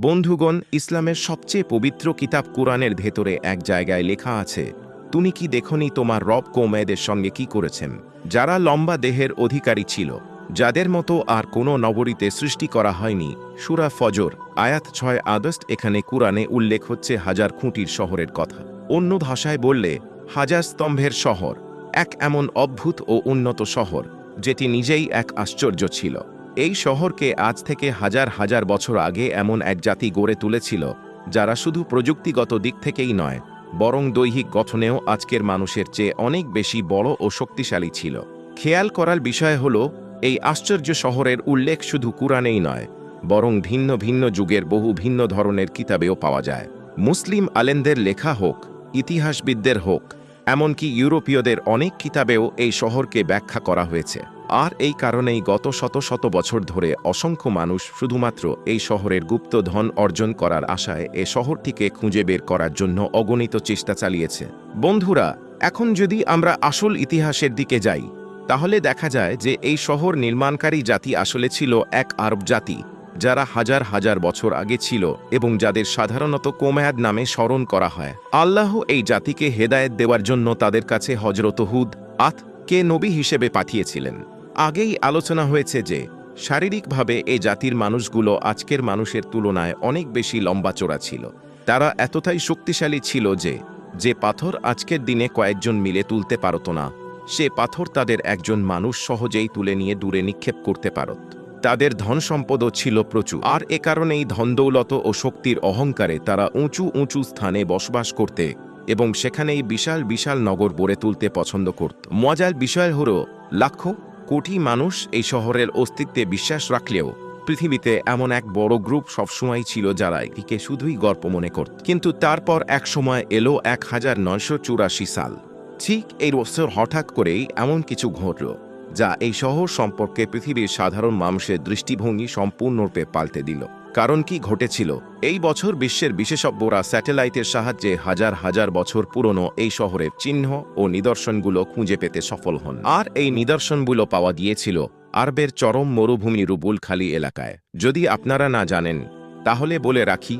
বন্ধুগণ, ইসলামের সবচেয়ে পবিত্র কিতাব কোরআনের ভেতরে এক জায়গায় লেখা আছে, তুমি কি দেখনি তোমার রব কোমেদের সঙ্গে কি করেছেন? যারা লম্বা দেহের অধিকারী ছিল, যাদের মতো আর কোনো নগরীতে সৃষ্টি করা হয়নি। সুরা ফজর, আয়াত ছয় আগস্ট, এখানে কোরআনে উল্লেখ হচ্ছে হাজার খুঁটির শহরের কথা। অন্য ভাষায় বললে, হাজার স্তম্ভের শহর, এক এমন অদ্ভুত ও উন্নত শহর, যেটি নিজেই এক আশ্চর্য ছিল। এই শহরকে আজ থেকে হাজার হাজার বছর আগে এমন এক জাতি গড়ে তুলেছিল, যারা শুধু প্রযুক্তিগত দিক থেকেই নয়, বরং দৈহিক গঠনেও আজকের মানুষের চেয়ে অনেক বেশি বড় ও শক্তিশালী ছিল। খেয়াল করার বিষয় হল, এই আশ্চর্য শহরের উল্লেখ শুধু কুরআনেই নয়, বরং ভিন্ন ভিন্ন যুগের বহু ভিন্ন ধরনের কিতাবেও পাওয়া যায়। মুসলিম আলেনদের লেখা হোক, ইতিহাসবিদদের হোক এমনকি ইউরোপীয়দের অনেক কিতাবেও এই শহরকে ব্যাখ্যা করা হয়েছে। আর এই কারণেই গত শত শত বছর ধরে অসংখ্য মানুষ শুধুমাত্র এই শহরের গুপ্ত ধন অর্জন করার আশায় এ শহরটিকে খুঁজে বের করার জন্য অগণিত চেষ্টা চালিয়েছে। বন্ধুরা, এখন যদি আমরা আসল ইতিহাসের দিকে যাই, তাহলে দেখা যায় যে এই শহর নির্মাণকারী জাতি আসলে ছিল এক আরব জাতি। যারা হাজার হাজার বছর আগে ছিল এবং যাদের সাধারণত কোমেয়াদ নামে স্মরণ করা হয়। আল্লাহ এই জাতিকে হেদায়েত দেওয়ার জন্য তাদের কাছে হজরত হুদ আত কে নবী হিসেবে পাঠিয়েছিলেন। আগেই আলোচনা হয়েছে যে, শারীরিকভাবে এ জাতির মানুষগুলো আজকের মানুষের তুলনায় অনেক বেশি লম্বা চোরা ছিল। তারা এতটাই শক্তিশালী ছিল যে যে পাথর আজকের দিনে কয়েকজন মিলে তুলতে পারত না, সে পাথর তাদের একজন মানুষ সহজেই তুলে নিয়ে দূরে নিক্ষেপ করতে পারত। তাদের ধন সম্পদও ছিল প্রচুর। আর এ কারণেই ধনদৌলত ও শক্তির অহংকারে তারা উঁচু উঁচু স্থানে বসবাস করতে এবং সেখানেই বিশাল বিশাল নগর গড়ে তুলতে পছন্দ করত। মজার বিষয় হল, লাখ কোটি মানুষ এই শহরের অস্তিত্বে বিশ্বাস রাখলেও পৃথিবীতে এমন এক বড় গ্রুপ সবসময় ছিল যারা এটিকে শুধুই গর্ব মনে করত। কিন্তু তারপর এক সময় এলো এক হাজার নয়শো চুরাশি সাল। ঠিক এই বছর হঠাৎ করেই এমন কিছু ঘটল। যা এই শহর সম্পর্কে পৃথিবীর সাধারণ মানুষের দৃষ্টিভঙ্গি সম্পূর্ণরূপে পাল্টে দিল। কারণ কি ঘটেছিল? এই বছর বিশ্বের বিশেষজ্ঞরা স্যাটেলাইটের সাহায্যে হাজার হাজার বছর পুরনো এই শহরের চিহ্ন ও নিদর্শনগুলো খুঁজে পেতে সফল হন। আর এই নিদর্শনগুলো পাওয়া গিয়েছিল আরবের চরম মরুভূমি রুবুল খালি এলাকায়। যদি আপনারা না জানেন, তাহলে বলে রাখি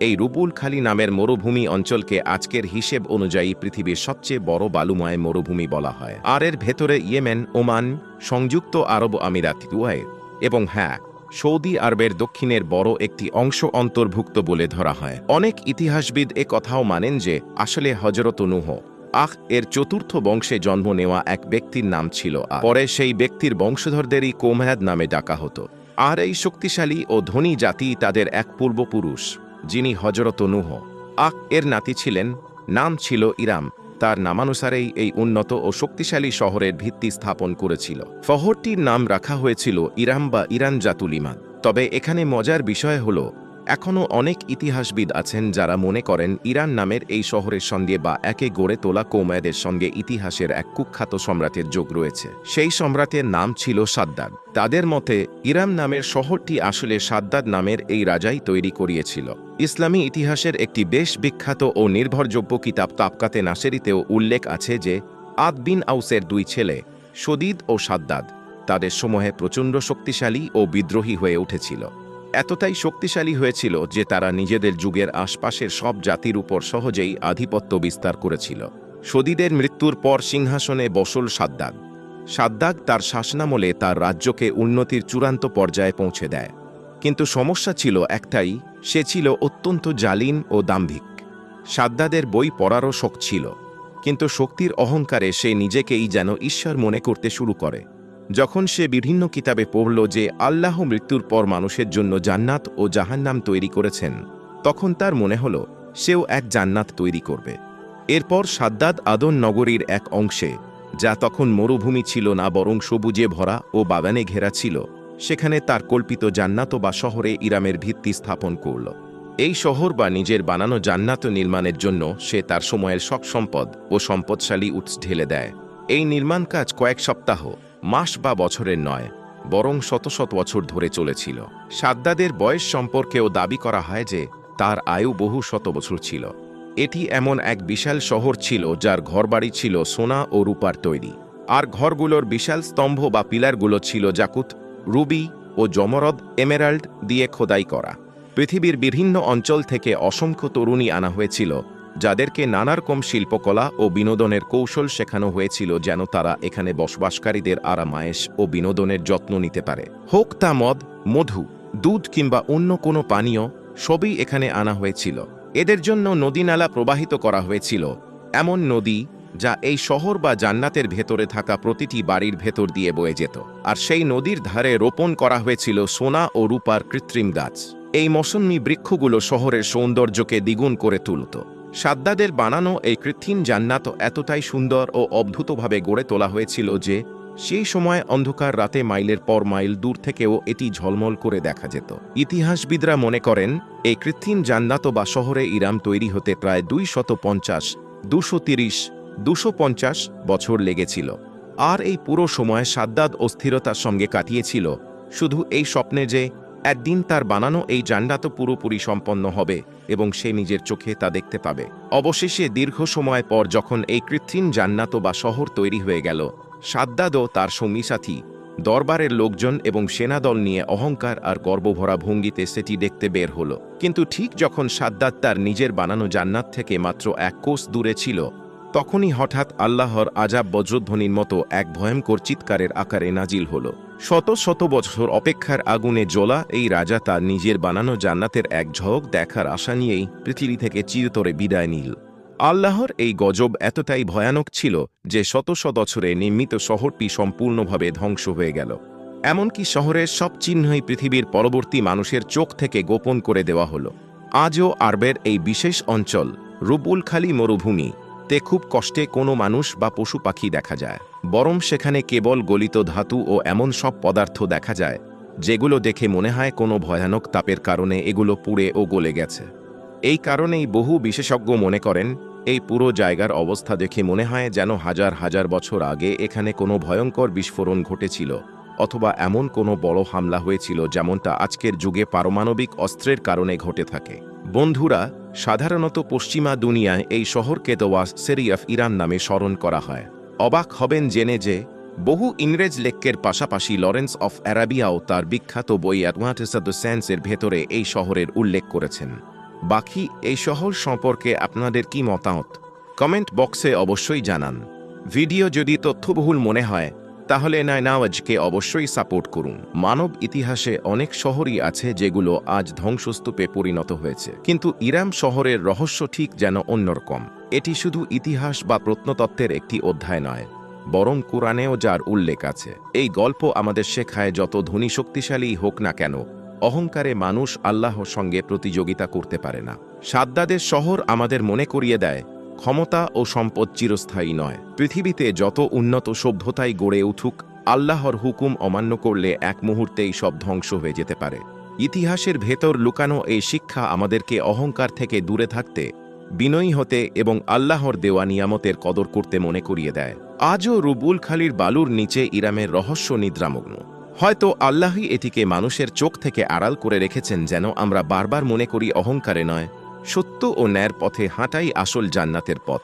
এই রুবুল খালি নামের মরুভূমি অঞ্চলকে আজকের হিসেব অনুযায়ী পৃথিবীর সবচেয়ে বড় বালুময় মরুভূমি বলা হয়। আর এর ভেতরে ইয়েমেন, ওমান, সংযুক্ত আরব আমিরাত এবং হ্যাঁ সৌদি আরবের দক্ষিণের বড় একটি অংশ অন্তর্ভুক্ত বলে ধরা হয়। অনেক ইতিহাসবিদ এ কথাও মানেন যে, আসলে হজরত নুহ আখ এর চতুর্থ বংশে জন্ম নেওয়া এক ব্যক্তির নাম ছিল। পরে সেই ব্যক্তির বংশধরদেরই কোমহাদ নামে ডাকা হতো। আর এই শক্তিশালী ও ধনী জাতি তাদের এক পূর্বপুরুষ। যিনি হজরত নুহ। আক এর নাতি ছিলেন, নাম ছিল ইরাম। তার নামানুসারেই এই উন্নত ও শক্তিশালী শহরের ভিত্তি স্থাপন করেছিল। শহরটির নাম রাখা হয়েছিল ইরাম বা ইরান জাতুলিমান তবে এখানে মজার বিষয় হল এখনও অনেক ইতিহাসবিদ আছেন যারা মনে করেন ইরান নামের এই শহরের সঙ্গে বা একে গড়ে তোলা কৌমায়দের সঙ্গে ইতিহাসের এক কুখ্যাত সম্রাটের যোগ রয়েছে। সেই সম্রাটের নাম ছিল সাদ্দাদ। তাদের মতে ইরাম নামের শহরটি আসলে সাদ্দাদ নামের এই রাজাই তৈরি করিয়েছিল। ইসলামী ইতিহাসের একটি বেশ বিখ্যাত ও নির্ভরযোগ্য কিতাব তাপকাতে নাসেরিতেও উল্লেখ আছে যে, আদ বিন আউসের দুই ছেলে, সদিদ ও সাদ্দাদ, তাদের সময়ে প্রচণ্ড শক্তিশালী ও বিদ্রোহী হয়ে উঠেছিল। এতটাই শক্তিশালী হয়েছিল যে তারা নিজেদের যুগের আশপাশের সব জাতির উপর সহজেই আধিপত্য বিস্তার করেছিল। সদীদের মৃত্যুর পর সিংহাসনে বসল সাদ্দাদ সাদ্দাগ তার শাসনামলে তার রাজ্যকে উন্নতির চূড়ান্ত পর্যায়ে পৌঁছে দেয়। কিন্তু সমস্যা ছিল একটাই, সে ছিল অত্যন্ত জালিন ও দাম্ভিক। সাদ্দাদের বই পড়ারও শখ ছিল, কিন্তু শক্তির অহংকারে সে নিজেকেই যেন ঈশ্বর মনে করতে শুরু করে। যখন সে বিভিন্ন কিতাবে পড়ল যে আল্লাহ মৃত্যুর পর মানুষের জন্য জান্নাত ও জাহান্নাম তৈরি করেছেন, তখন তার মনে হল, সেও এক জান্নাত তৈরি করবে। এরপর সাদ্দাদ আদন নগরীর এক অংশে, যা তখন মরুভূমি ছিল না বরং সবুজে ভরা ও বাগানে ঘেরা ছিল, সেখানে তার কল্পিত জান্নাত বা শহরে ইরামের ভিত্তি স্থাপন করল। এই শহর বা নিজের বানানো জান্নাত নির্মাণের জন্য সে তার সময়ের সব সম্পদ ও সম্পদশালী উৎস ঢেলে দেয়। এই নির্মাণ কাজ কয়েক সপ্তাহ। মাস বা বছরের নয়, বরং শত শত বছর ধরে চলেছিল। সাদ্দাদের বয়স সম্পর্কেও দাবি করা হয় যে, তার আয়ু বহু শত বছর ছিল। এটি এমন এক বিশাল শহর ছিল যার ঘরবাড়ি ছিল সোনা ও রূপার তৈরি। আর ঘরগুলোর বিশাল স্তম্ভ বা পিলারগুলো ছিল জাকুত রুবি ও জমরদ এমেরাল্ড দিয়ে খোদাই করা। পৃথিবীর বিভিন্ন অঞ্চল থেকে অসংখ্য তরুণী আনা হয়েছিল যাদেরকে নানারকম শিল্পকলা ও বিনোদনের কৌশল শেখানো হয়েছিল যেন তারা এখানে বসবাসকারীদের আরামায়েশ ও বিনোদনের যত্ন নিতে পারে। হোক তা মদ, মধু, দুধ কিংবা অন্য কোনো পানীয় সবই এখানে আনা হয়েছিল। এদের জন্য নদীনালা প্রবাহিত করা হয়েছিল। এমন নদী যা এই শহর বা জান্নাতের ভেতরে থাকা প্রতিটি বাড়ির ভেতর দিয়ে বয়ে যেত। আর সেই নদীর ধারে রোপণ করা হয়েছিল সোনা ও রূপার কৃত্রিম গাছ। এই মৌসুমী বৃক্ষগুলো শহরের সৌন্দর্যকে দ্বিগুণ করে তুলত। সাদ্দাদের বানানো এই কৃত্রিম জান্নাত এতটাই সুন্দর ও অদ্ভুতভাবে গড়ে তোলা হয়েছিল যে সেই সময় অন্ধকার রাতে মাইলের পর মাইল দূর থেকেও এটি ঝলমল করে দেখা যেত। ইতিহাসবিদরা মনে করেন, এই কৃত্রিম জান্নাত বা শহরে ইরাম তৈরি হতে প্রায় দুই শত পঞ্চাশ, দুশো তিরিশ, দুশো পঞ্চাশ বছর লেগেছিল। আর এই পুরো সময় সাদ্দাদ অস্থিরতার সঙ্গে কাটিয়েছিল। শুধু এই স্বপ্নে যে একদিন তার বানানো এই জান্নাত পুরোপুরি সম্পন্ন হবে এবং সে নিজের চোখে তা দেখতে পাবে। অবশেষে দীর্ঘ সময় পর যখন এই কৃত্রিম জান্নাত বা শহর তৈরি হয়ে গেল সাদ্দাদও তার সঙ্গী সাথী, দরবারের লোকজন এবং সেনাদল নিয়ে অহংকার আর গর্বভরা ভঙ্গিতে সেটি দেখতে বের হলো। কিন্তু ঠিক যখন সাদ্দাত তার নিজের বানানো জান্নাত থেকে মাত্র এক কোষ দূরে ছিল, তখনই হঠাৎ আল্লাহর আজাব বজ্রধ্বনির মতো এক ভয়ঙ্কর চিৎকারের আকারে নাজিল হল। শত শত বছর অপেক্ষার আগুনে জ্বলা এই রাজা তার নিজের বানানো জান্নাতের এক ঝলক দেখার আশা নিয়েই পৃথিবী থেকে চিরতরে বিদায় নিল। আল্লাহর এই গজব এতটাই ভয়ানক ছিল যে শত শত বছরে নির্মিত শহরটি সম্পূর্ণভাবে ধ্বংস হয়ে গেল। এমনকি শহরের সব চিহ্নই পৃথিবীর পরবর্তী মানুষের চোখ থেকে গোপন করে দেওয়া হলো। আজও আরবের এই বিশেষ অঞ্চল রুবুলখালী মরুভূমি। তে খুব কষ্টে কোনো মানুষ বা পশু পাখি দেখা যায়। বরং সেখানে কেবল গলিত ধাতু ও এমন সব পদার্থ দেখা যায়, যেগুলো দেখে মনে হয় কোনো ভয়ানক তাপের কারণে এগুলো পুড়ে ও গলে গেছে। এই কারণেই বহু বিশেষজ্ঞ মনে করেন, এই পুরো জায়গার অবস্থা দেখে মনে হয় যেন হাজার হাজার বছর আগে এখানে কোনো ভয়ঙ্কর বিস্ফোরণ ঘটেছিল, অথবা এমন কোনো বড় হামলা হয়েছিল যেমনটা আজকের যুগে পারমাণবিক অস্ত্রের কারণে ঘটে থাকে। বন্ধুরা সাধারণত পশ্চিমা দুনিয়ায় এই শহরকে দেওয়া সেরিয়াফ ইরান নামে স্মরণ করা হয়। অবাক হবেন জেনে যে, বহু ইংরেজ লেখকের পাশাপাশি লরেন্স অফ অ্যারাবিয়াও তার বিখ্যাত বই দ্য স্যান্সের ভেতরে এই শহরের উল্লেখ করেছেন। বাকি এই শহর সম্পর্কে আপনাদের কি মতামত? কমেন্ট বক্সে অবশ্যই জানান। ভিডিও যদি তথ্যবহুল মনে হয় তাহলে নায়নাওয়াজকে অবশ্যই সাপোর্ট করুন। মানব ইতিহাসে অনেক শহরই আছে যেগুলো আজ ধ্বংসস্তূপে পরিণত হয়েছে। কিন্তু ইরাম শহরের রহস্য ঠিক যেন অন্যরকম। এটি শুধু ইতিহাস বা প্রত্নতত্ত্বের একটি অধ্যায় নয়, বরং কোরআনেও যার উল্লেখ আছে। এই গল্প আমাদের শেখায় যত ধনী শক্তিশালী হোক না কেন, অহংকারে মানুষ আল্লাহর সঙ্গে প্রতিযোগিতা করতে পারে না। সাদ্দাদের শহর আমাদের মনে করিয়ে দেয় ক্ষমতা ও সম্পদ চিরস্থায়ী নয়। পৃথিবীতে যত উন্নত সভ্যতাই গড়ে উঠুক, আল্লাহর হুকুম অমান্য করলে এক মুহূর্তেই সব ধ্বংস হয়ে যেতে পারে। ইতিহাসের ভেতর লুকানো এই শিক্ষা আমাদেরকে অহংকার থেকে দূরে থাকতে, বিনয়ী হতে এবং আল্লাহর দেওয়া নিয়ামতের কদর করতে মনে করিয়ে দেয়। আজও রুবুল খালির বালুর নিচে ইরামের রহস্য নিদ্রামগ্ন। হয়তো আল্লাহই এটিকে মানুষের চোখ থেকে আড়াল করে রেখেছেন যেন আমরা বারবার মনে করি অহংকারে নয় সত্য ও ন্যায়ের পথে হাঁটাই আসল জান্নাতের পথ।